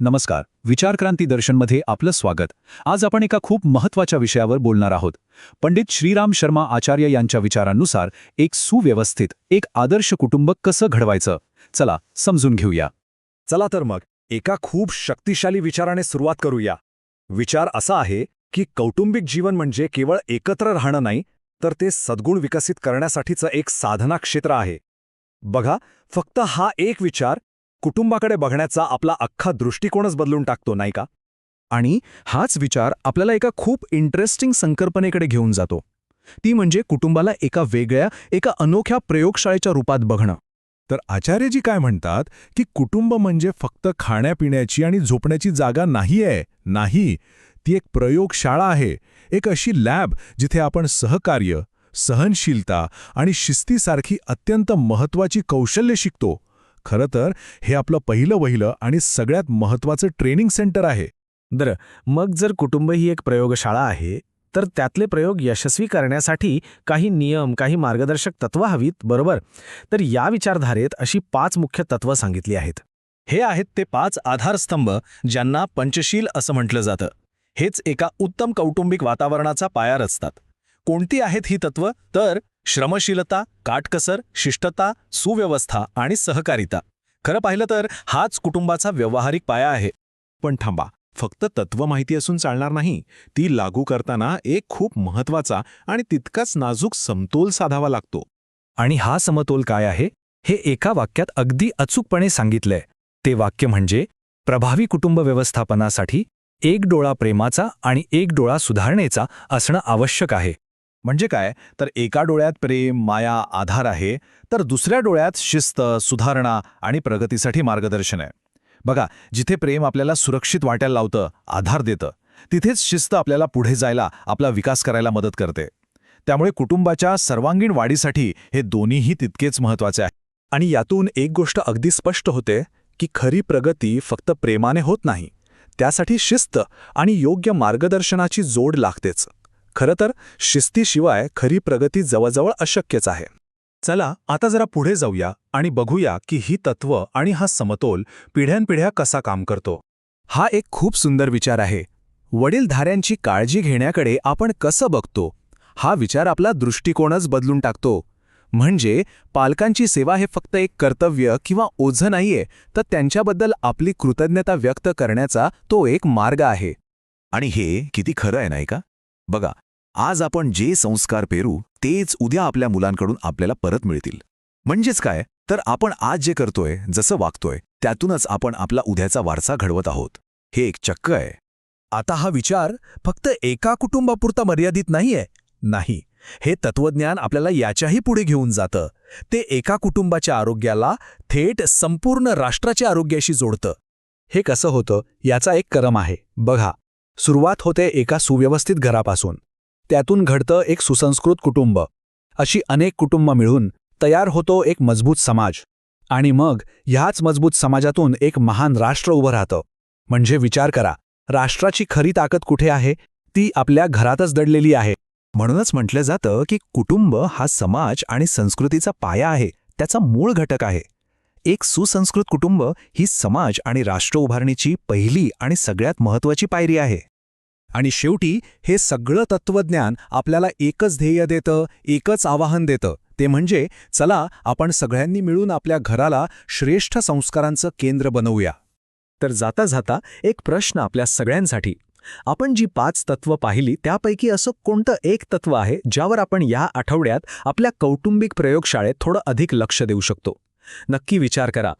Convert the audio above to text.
नमस्कार. विचारक्रांती दर्शनमध्ये आपलं स्वागत. आज आपण एका खूप महत्त्वाच्या विषयावर बोलणार आहोत. पंडित श्रीराम शर्मा आचार्य यांच्या विचारांनुसार एक सुव्यवस्थित एक आदर्श कुटुंब कसं घडवायचं? चला समजून घेऊया. चला तर मग एका खूप शक्तिशाली विचाराने सुरुवात करूया. विचार असा आहे की कौटुंबिक जीवन म्हणजे केवळ एकत्र राहणं नाही तर ते सद्गुण विकसित करण्यासाठीचं एक साधना क्षेत्र आहे. बघा फक्त हा एक विचार कुटुंबाकडे बघण्याचा आपला अख्खा दृष्टिकोनच बदलून टाकतो नाही का? आणि हाच विचार आपल्याला एका खूप इंटरेस्टिंग संकल्पनेकडे घेऊन जातो. ती म्हणजे कुटुंबाला एका वेगळ्या एका अनोख्या प्रयोगशाळेच्या रूपात बघणं. तर आचार्यजी काय म्हणतात की कुटुंब म्हणजे फक्त खाण्यापिण्याची आणि झोपण्याची जागा नाही आहे नाही. ती एक प्रयोगशाळा आहे एक अशी लॅब जिथे आपण सहकार्य सहनशीलता आणि शिस्तीसारखी अत्यंत महत्वाची कौशल्य शिकतो. खरं तर हे आपलं पहिलं वहिलं आणि सगळ्यात महत्वाचं ट्रेनिंग सेंटर आहे. बरं मग जर कुटुंब ही एक प्रयोगशाळा आहे तर त्यातले प्रयोग यशस्वी करण्यासाठी काही नियम काही मार्गदर्शक तत्व हवीत बरोबर? तर या विचारधारेत अशी पाच मुख्य तत्त्व सांगितली आहेत. हे आहेत ते पाच आधारस्तंभ ज्यांना पंचशील असं म्हटलं जातं. हेच एका उत्तम कौटुंबिक वातावरणाचा पाया रचतात. कोणती आहेत ही तत्व? तर श्रमशीलता काटकसर शिष्टता सुव्यवस्था आणि सहकारिता. खरं पाहिलं तर हाच कुटुंबाचा व्यावहारिक पाया आहे. पण थांबा फक्त तत्व माहिती असून चालणार नाही. ती लागू करताना एक खूप महत्त्वाचा आणि तितकाच नाजूक समतोल साधावा लागतो. आणि हा समतोल काय आहे? हे एका वाक्यात अगदी अचूकपणे सांगितलंय. ते वाक्य म्हणजे प्रभावी कुटुंब व्यवस्थापनासाठी एक डोळा प्रेमाचा आणि एक डोळा सुधारणेचा असणं आवश्यक आहे. म्हणजे काय? तर एका डोळ्यात प्रेम माया आधार आहे तर दुसऱ्या डोळ्यात शिस्त सुधारणा आणि प्रगतीसाठी मार्गदर्शन आहे. बघा जिथे प्रेम आपल्याला सुरक्षित वाटायला लावतं आधार देतं तिथेच शिस्त आपल्याला पुढे जायला आपला विकास करायला मदत करते. त्यामुळे कुटुंबाच्या सर्वांगीण वाढीसाठी हे दोन्हीही तितकेच महत्त्वाचे आहे. आणि यातून एक गोष्ट अगदी स्पष्ट होते की खरी प्रगती फक्त प्रेमाने होत नाही. त्यासाठी शिस्त आणि योग्य मार्गदर्शनाची जोड लागतेच. खरं तर शिस्तीशिवाय खरी प्रगती जवळजवळ अशक्यच आहे. चला आता जरा पुढे जाऊया आणि बघूया की ही तत्व आणि हा समतोल पिढ्यानपिढ्या कसा काम करतो. हा एक खूप सुंदर विचार आहे. वडीलधाऱ्यांची काळजी घेण्याकडे आपण कसं बघतो? हा विचार आपला दृष्टिकोनच बदलून टाकतो. म्हणजे पालकांची सेवा हे फक्त एक कर्तव्य किंवा ओझं नाहीये तर त्यांच्याबद्दल आपली कृतज्ञता व्यक्त करण्याचा तो एक मार्ग आहे. आणि हे किती खरं आहे नाही का? बघा आज आपण जे संस्कार पेरू तेच उद्या आपल्या मुलांकडून आपल्याला परत मिळतील. म्हणजेच काय? तर आपण आज जे करतोय जसं वागतोय त्यातूनच आपण आपला उद्याचा वारसा घडवत आहोत. हे एक चक्क आहे. आता हा विचार फक्त एका कुटुंबापुरता मर्यादित नाहीये. नाही. हे तत्वज्ञान आपल्याला याच्याही पुढे घेऊन जातं. ते एका कुटुंबाच्या आरोग्याला थेट संपूर्ण राष्ट्राच्या आरोग्याशी जोडतं. हे कसं होतं? याचा एक क्रम आहे. बघा. सुरुवात होते एका सुव्यवस्थित घरापासून. त्यातून घडतं एक सुसंस्कृत कुटुंब. अशी अनेक कुटुंब मिळून तयार होतो एक मजबूत समाज. आणि मग ह्याच मजबूत समाजातून एक महान राष्ट्र उभं राहतं. म्हणजे विचार करा राष्ट्राची खरी ताकद कुठे आहे? ती आपल्या घरातच दडलेली आहे. म्हणूनच म्हटलं जातं की कुटुंब हा समाज आणि संस्कृतीचा पाया आहे त्याचा मूळ घटक आहे. एक सुसंस्कृत कुटुंब ही समाज आणि राष्ट्र उभारणीची पहिली आणि सगळ्यात महत्वाची पायरी आहे. आणि शेवटी हे सगळं तत्वज्ञान आपल्याला एकच ध्येय देतं एकच आवाहन देतं. ते म्हणजे चला आपण सगळ्यांनी मिळून आपल्या घराला श्रेष्ठ संस्कारांचं केंद्र बनवूया. तर जाता जाता एक प्रश्न आपल्या सगळ्यांसाठी. आपण जी पाच तत्व पाहिली त्यापैकी असं कोणतं एक तत्व आहे ज्यावर आपण या आठवड्यात आपल्या कौटुंबिक प्रयोगशाळेत थोडं अधिक लक्ष देऊ शकतो? नक्की विचार करा.